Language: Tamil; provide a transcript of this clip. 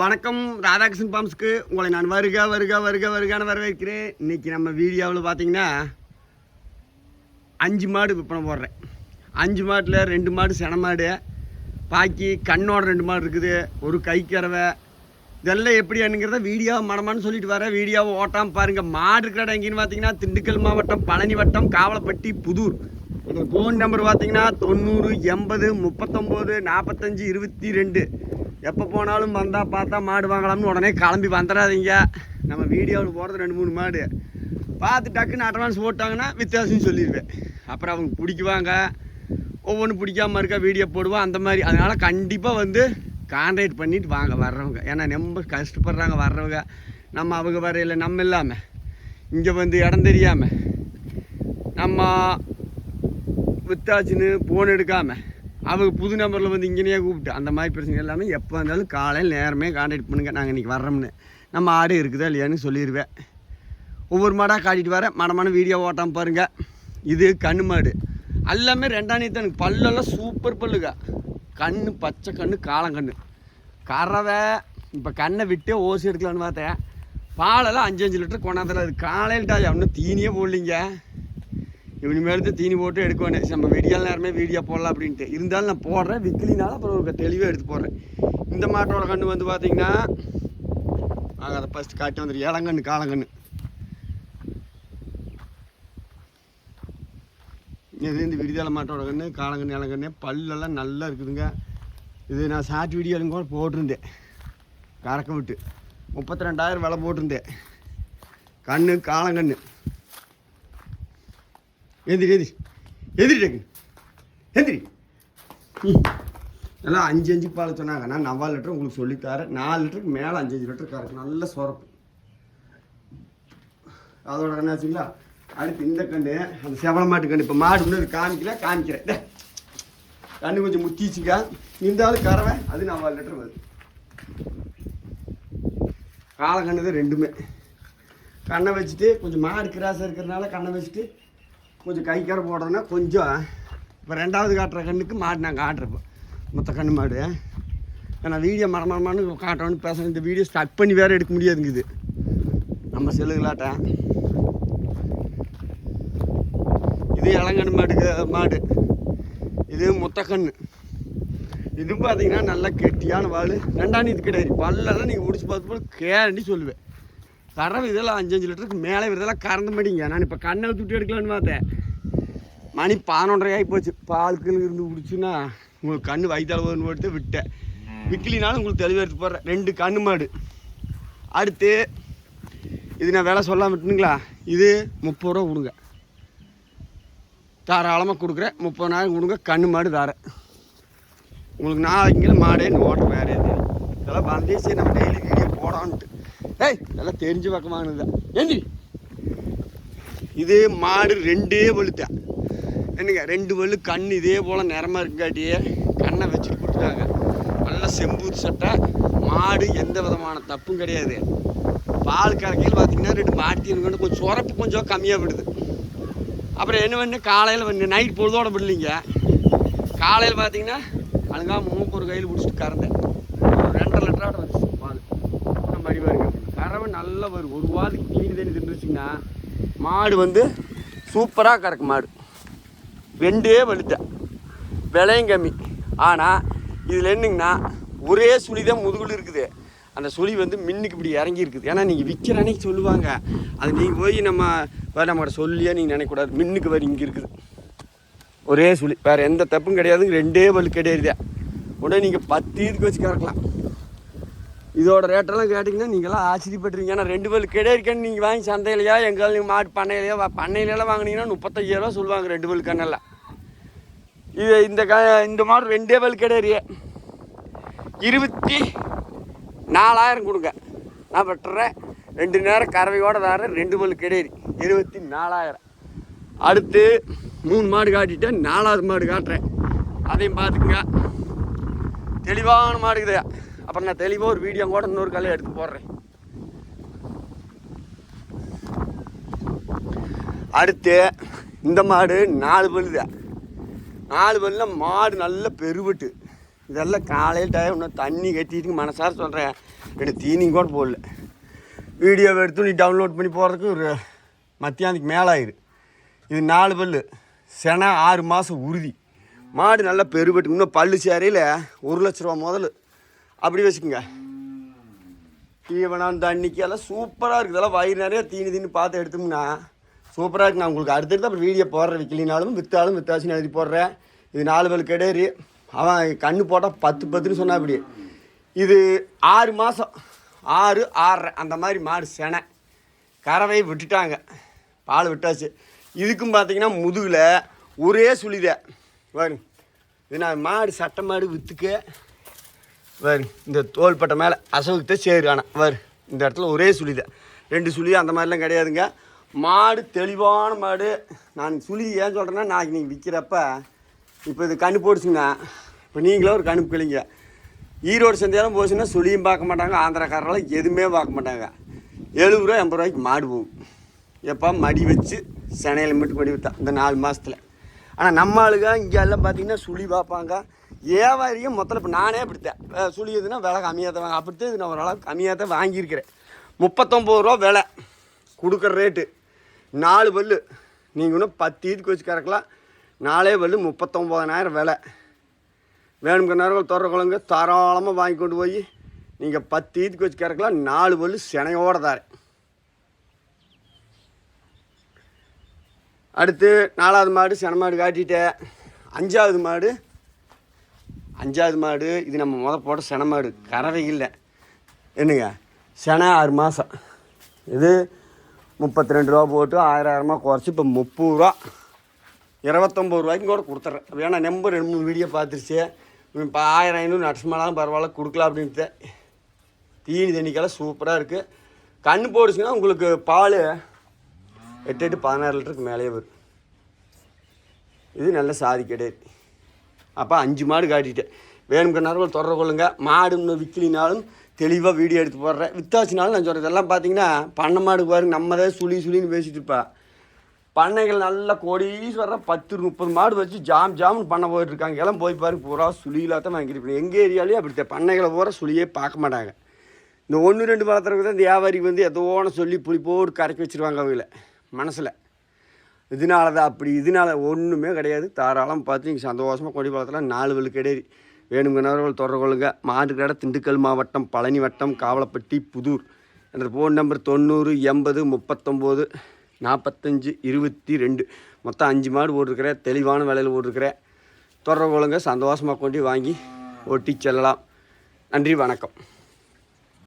வணக்கம் ராதாகிருஷ்ணன் பாம்ஸ்க்கு. உங்களை நான் வருக வருக வருக வருகான வரவேற்கிறேன். இன்னைக்கு நம்ம வீடியோவில் பார்த்தீங்கன்னா அஞ்சு மாடு விற்பனை போடுறேன். அஞ்சு மாட்டில் ரெண்டு மாடு சென மாடு பாக்கி கண்ணோட ரெண்டு மாடு இருக்குது ஒரு கைக்கறவை இதெல்லாம் எப்படி என்னங்கிறத வீடியோ மனமானு சொல்லிட்டு வரேன் வீடியோவை ஓட்டாம பாருங்கள் மாடு இருக்கிற இடம் எங்கேன்னு பார்த்தீங்கன்னா திண்டுக்கல் மாவட்டம் பழனி வட்டம் காவலப்பட்டி புதூர். ஃபோன் நம்பர் பார்த்தீங்கன்னா தொண்ணூறு எண்பது முப்பத்தொம்போது நாற்பத்தஞ்சு இருபத்தி ரெண்டு. எப்போ போனாலும் வந்தால் பார்த்தா மாடு வாங்கலாம்னு உடனே கிளம்பி வந்துடாதீங்க. நம்ம வீடியோவில் போகிறது ரெண்டு மூணு மாடு. பார்த்து டக்குன்னு அட்வான்ஸ் போட்டாங்கன்னா வித்தியாசம் சொல்லிடுவேன் அப்புறம் அவங்க பிடிக்குவாங்க. ஒவ்வொன்றும் பிடிக்காம இருக்கா வீடியோ போடுவோம். அந்த மாதிரி. அதனால் கண்டிப்பாக வந்து கான்டாக்ட் பண்ணிட்டு வாங்க வர்றவங்க. ஏன்னா ரொம்ப கஷ்டப்படுறாங்க வர்றவங்க. நம்ம அவங்க வரையில் நம்ம இல்லாமல் இங்கே வந்து இடம் தெரியாமல் நம்ம வித்தாச்சுன்னு ஃபோன் எடுக்காமல் அவங்க புது நம்பரில் வந்து இங்கேயே கூப்பிட்டு அந்த மாதிரி பிரச்சனை எல்லாமே எப்போ இருந்தாலும் காலையில் நேரமே கான்டாக்ட் பண்ணுங்கள் நாங்கள் இன்றைக்கி வர்றோம்னு. நம்ம ஆடு இருக்குதா இல்லையான்னு சொல்லிடுவேன் ஒவ்வொரு மாடாக காட்டிட்டு வரேன். மடமான வீடியோ ஓட்டாமல் பாருங்கள் இது கண்ணு மாடு. எல்லாமே ரெண்டாம் நீத்து எனக்கு பல்லெல்லாம் சூப்பர் பல்லுங்க. கண் பச்சை கண்ணு காளங்கண்ணு கறவை இப்போ கண்ணை விட்டு ஓசி எடுக்கலான்னு பார்த்தேன். பாலெல்லாம் அஞ்சு அஞ்சு லிட்டர் கொண்டாந்துல அது காலையில் டாய் இன்னும் தீனியே போடலிங்க. இனிமேல் தான் தீனி போட்டு எடுக்கணும் நம்ம வெடியால் நேரமே வீடியோ போடலாம் அப்படின்ட்டு. இருந்தாலும் நான் போடுறேன் விக்கிலினால அப்புறம் ஒரு தெளிவாக எடுத்து போடுறேன். இந்த மாட்டோட கண்ணு வந்து பார்த்தீங்கன்னா நாங்கள் அதை ஃபஸ்ட்டு காட்டி வந்துடும் ஏழங்கண்ணு காலங்கண்ணு இது இந்த விடுதலை மாட்டோட கண்ணு காலங்கண்ணு இளங்கண்ணு பல்லெல்லாம் நல்லா இருக்குதுங்க. இது நான் ஷார்ட் வீடியோலும் கூட போட்டிருந்தேன். கறக்க விட்டு. முப்பத்தி ரெண்டாயிரம் விலை போட்டிருந்தேன். கண்ணு காலங்கண்ணு எந்திரி எந்திரி. எந்திரி டக்கு எந்திரி. ம். எல்லாம் அஞ்சு அஞ்சு பால் சொன்னாங்க. நான் நாலு லிட்டர் உங்களுக்கு சொல்லித்தரேன். நாலு லிட்டருக்கு மேலே அஞ்சு அஞ்சு லிட்டர் கறக்கு நல்ல சுரப்பு. அதோட என்ன வச்சுங்களா அடுத்து இந்த கண்ணு அந்த செவல மாட்டு கண்ணு. இப்போ மாடு முன்னாடி காமிக்கல காமிக்கிறேன். கண்ணு கொஞ்சம் முத்திச்சுக்கா. இருந்தாலும் கறவை அது நாலு லிட்டர் வருது. காலை கண்ணு தான் ரெண்டுமே. கண்ணை வச்சுட்டு கொஞ்சம் மாடு கிராஸாக இருக்கிறதுனால கண்ணை வச்சுட்டு கொஞ்சம் கை கரை போடுறதுனா கொஞ்சம் இப்போ ரெண்டாவது காட்டுற கண்ணுக்கு மாடு நான் காட்டுறப்போ மொத்த கண்ணு மாடு. ஏன்னா வீடியோ மரமரமானு காட்டணும்னு பேசுகிறேன் இந்த வீடியோ ஸ்டக் பண்ணி வேறு எடுக்க முடியாதுங்க இது. நம்ம செல்லுகளாட்ட. இது இளங்கண்ணு மாடுக்கு மாடு. இது மொத்த கண்ணு. இது பார்த்தீங்கன்னா நல்லா கெட்டியான வாள் ரெண்டாம் இது கிடையாது. பல்லெல்லாம் நீங்கள் முடிச்சு பார்த்து போல் கேரண்டி சொல்லுவேன். கறவை இதெல்லாம் அஞ்சஞ்சு லிட்டருக்கு மேலே இதெல்லாம் கறந்த மாட்டிங்க. நான் இப்போ கண்ணை விட்டு எடுக்கலான்னு பார்த்தேன். மணி பதினொன்றரை ஆகி போச்சு. பாலுக்குன்னு இருந்து குடிச்சுன்னா உங்களுக்கு கண் வயிற்றால போட்டு விட்டேன். விற்கலினாலும் உங்களுக்கு தெளிவாக எடுத்து போடுறேன். ரெண்டு கண்ணு மாடு. அடுத்து இது நான் வேலை சொல்லாம விட்டுங்களா இது முப்பது ரூபா கொடுங்க. தாராளமாக கொடுக்குறேன். முப்பதாயிரம் கொடுங்க. கண்ணு மாடு தாரேன் உங்களுக்கு நாளைக்குங்கிற மாடே ஓட்டம் வேறு எது இதெல்லாம் வந்தே சரி நம்ம டெய்லி வீடியோ போடான்ட்டு. ஏய் இதெல்லாம் தெரிஞ்ச பக்கமானது தான் ஏண்டி? இது மாடு ரெண்டே வலுத்தான் என்னங்க ரெண்டு வலு கண் இதே போல் நிறமா இருக்காட்டியே கண்ணை வச்சுட்டு கொடுத்துட்டாங்க நல்லா செம்பூத்து சட்டை மாடு எந்த விதமான தப்பும் கிடையாது. பால் கறக்கையில் பார்த்தீங்கன்னா ரெண்டு மாட்டு கொண்டு கொஞ்சம் சுரப்பு கொஞ்சம் கம்மியாக விடுது. அப்புறம் என்ன பண்ணு காலையில் வந்து நைட் பொழுதோட விடலிங்க. காலையில் பார்த்தீங்கன்னா அழுங்கா மூக்கு ஒரு கையில் பிடிச்சிட்டு கறந்தேன். ஒரு ரெண்டரை லிட்டராட வந்துச்சு பால். இந்த மாதிரி கறவை நல்லா வரும் ஒரு வாரத்துக்கு தீனி தண்ணி தின்றுச்சுங்கன்னா மாடு வந்து சூப்பராக கறக்கு மாடு. ரெண்டே வலுத்த விலையும் கம்மி. ஆனால் இதில் என்னங்கன்னா ஒரே சுழி தான் முதுகுல இருக்குது. அந்த சுழி வந்து மின்னுக்கு இப்படி இறங்கி இருக்குது. ஏன்னா நீங்கள் விற்கிற அன்னைக்கு சொல்லுவாங்க. அது நீங்கள் போய் நம்ம வேறு நம்மகிட்ட சொல்லியே நீங்கள் நினைக்கக்கூடாது. மின்னுக்கு வரி இங்கே இருக்குது. ஒரே சுழி. வேறு எந்த தப்பும் கிடையாது ரெண்டே வலு கிடையாது. உடனே நீங்கள் பத்து இதுக்கு வச்சு கறக்கலாம். இதோட ரேட்டெல்லாம் கேட்டிங்கன்னா நீங்களாம் ஆச்சரியப்பட்டுருங்க ஏன்னா ரெண்டு பல் கிடையாதுக்கன்னு நீங்கள் வாங்கி சந்தையிலையா எங்காலும் நீங்கள் மாட்டு பண்ணையிலையோ பண்ணையிலலாம் வாங்குனீங்கன்னா முப்பத்தஞ்சாயிரரூவா சொல்லுவாங்க ரெண்டு பல் கண்ணெல்லாம் இது இந்த க இந்த மாடு ரெண்டே பல் கிடையாது இருபத்தி நாலாயிரம் கொடுங்க. நான் வெட்டுறேன். ரெண்டு நேரம் கறவையோட தரேன் ரெண்டு பல் கிடையாது இருபத்தி நாலாயிரம். அடுத்து மூணு மாடு காட்டிட்டேன் நாலாவது மாடு காட்டுறேன். அதையும் பார்த்துக்குங்க. தெளிவான மாடு அப்புறம் நான் தெளிவாக ஒரு வீடியோ கூட இன்னொரு காலையில் எடுத்து போடுறேன். அடுத்து இந்த மாடு நாலு பல்லுதான் நாலு பல்லுல மாடு நல்ல பெருவிட்டு. இதெல்லாம் காலையில் டைம் இன்னும் தண்ணி கட்டிட்டு மனசார சொல்கிறேன் ரெண்டு தீனிங்க கூட போடல. வீடியோவை எடுத்து நீ டவுன்லோட் பண்ணி போகிறதுக்கு ஒரு மத்தியானத்துக்கு மேலே ஆயிரு இது நாலு பல்லு. சென ஆறு மாதம் உறுதி. மாடு நல்லா பெருபட்டு இன்னும் பல்லு சேரையில் ஒரு லட்ச ரூபா முதல்ல அப்படி வச்சுக்கோங்க. தீவனம் தண்ணிக்கு எல்லாம் சூப்பராக இருக்குது இதெல்லாம் வயிறு நிறைய தீனி தீனி பார்த்து எடுத்தோம்னா சூப்பராக இருக்கு. நான் உங்களுக்கு அடுத்தடுத்து அப்புறம் வீடியோ போடுற விற்கலினாலும் விற்றாலும் வித்தாச்சுன்னு எழுதி போடுறேன். இது நாலு பல் கிடையாது அவன் கண்ணு போட்டால் பத்து பத்துன்னு சொன்னா அப்படி இது ஆறு மாதம் ஆறு ஆறரை அந்த மாதிரி மாடு செனை. கறவை விட்டுட்டாங்க. பால் விட்டாச்சு. இதுக்கும் பார்த்தீங்கன்னா முதுகில் ஒரே சுழித வரும் இது நான் மாடு சட்டை மாடு விற்றுக்க வரு இந்த தோள்பட்டை மேலே அசவுக்கிட்ட சேரு ஆனால் வரு இந்த இடத்துல ஒரே சுழித. ரெண்டு சுழி அந்த மாதிரிலாம் கிடையாதுங்க. மாடு தெளிவான மாடு. நான் சுழி ஏன் சொல்கிறேன்னா நாளைக்கு நீங்கள் விற்கிறப்ப இப்போ இது கண்ணு போடுச்சுங்க. இப்போ நீங்களே ஒரு கணுப்பு கிளிங்க. ஈரோடு சந்தையெல்லாம் போச்சுன்னா சுழியும் பார்க்க மாட்டாங்க. ஆந்திராக்காரெல்லாம் எதுவுமே பார்க்க மாட்டாங்க. எழுபது ரூபா எண்பது ரூபாய்க்கு மாடு போகும். எப்போ மடி வச்சு சென்னையில் மட்டும் மடி விட்டா இந்த நாலு மாதத்தில் ஆனால் நம்ம ஆளுங்க இங்கே எல்லாம் பார்த்தீங்கன்னா சுழி பார்ப்பாங்க. ஏவாரியும் மொத்தம் இப்போ நானே இப்படித்தேன் சுழியதுன்னா விலை கம்மியாக தான் அப்படித்தான் இது நான் ஓரளவுக்கு கம்மியாக தான் வாங்கியிருக்கிறேன். முப்பத்தொம்பது ரூபா விலை. கொடுக்குற ரேட்டு நாலு பல்லு. நீங்கள் இன்னும் பத்து ஈத்துக்கு வச்சு கறக்கலாம். நாலே பல்லு முப்பத்தொம்போதனாயிரம் விலை. வேணுங்கிற நேரம் தொடர குழந்தைங்க தாராளமாக வாங்கி கொண்டு போய் நீங்கள் பத்து ஈத்துக்கு வச்சு கறக்கலாம். நாலு பல்லு சினையோட தாரேன். அடுத்து நாலாவது மாடு சென மாடு காட்டிட்டேன். அஞ்சாவது மாடு அஞ்சாவது மாடு இது நம்ம முத போட்ட சென மாடு. கறவை இல்லை. என்னங்க? சென ஆறு மாதம் இது முப்பத்தி ரெண்டு ரூபா போட்டு ஆயிரம் ஆயிரமாக குறைச்சி இப்போ முப்பது ரூபா. இருபத்தொம்பது ரூபாய்க்கும் கூட கொடுத்துட்றேன். வேணா நம்பர் ரெண்டு மூணு வீடியோ பார்த்துருச்சு. இப்போ ஆயிரம் ஐநூறு நட்சமானாலும் பரவாயில்ல கொடுக்கலாம் அப்படின்ட்டு. தீனி தண்ணிக்கெல்லாம் சூப்பராக இருக்குது கண்ணு போடுச்சுன்னா உங்களுக்கு பால் எட்டு எட்டு பதினாறு லிட்டருக்கு மேலேயே வரும். இது நல்ல சாதி கிடையாது அப்போ அஞ்சு மாடு காட்டிட்டேன். வேணுங்கிற நேரம் தொடர கொள்ளுங்க. மாடு இன்னும் விற்கலினாலும் தெளிவாக வீடியோ எடுத்து போடுறேன். வித்தாச்சினாலும் நான் சொல்கிறேன் இதெல்லாம் பார்த்தீங்கன்னா பண்ணை மாடு பாருங்க நம்ம தான் சுழி சுழின்னு பேசிட்டு இருப்பா. பண்ணைகள் நல்லா கோடீஸ்வரம் பத்து முப்பது மாடு வச்சு ஜாம் ஜாம்னு பண்ண போயிட்டு இருக்காங்க. எல்லாம் போய் பாருங்க பூரா சுழியில தான் வாங்கியிருப்பேன் எங்கள் ஏரியாலேயும் அப்படித்தான். பண்ணைகளை பூரா சுழியே பார்க்க மாட்டாங்க. இந்த ஒன்று ரெண்டு வளர்த்துறதுக்கு தான் இந்த வியாபாரிக்கு வந்து எதோன்னு சொல்லி புளிப்போடு கரைக்கி வச்சிருவாங்க அவங்கள. மனசில். இதனால தான் அப்படி இதனால ஒன்றுமே கிடையாது. தாராளம் பார்த்து நீங்கள் சந்தோஷமாக கொடி வளர்த்தலாம் நாலு வலு கிடையாது வேணுங்கிறவர்கள் தொடர்பு கொள்ளுங்க. மாட்டுக்கடை கடை திண்டுக்கல் மாவட்டம் பழனி வட்டம் காவலப்பட்டி புதூர் என்ற ஃபோன் நம்பர் தொண்ணூறு எண்பது முப்பத்தொம்போது நாற்பத்தஞ்சு இருபத்தி ரெண்டு. மொத்தம் அஞ்சு மாடு போட்டிருக்கிறேன் தெளிவான விலையில் போட்டிருக்கிறேன் தொடர்பு கொள்ளுங்க. சந்தோஷமாக கொண்டு வாங்கி ஓட்டி செல்லலாம். நன்றி வணக்கம்.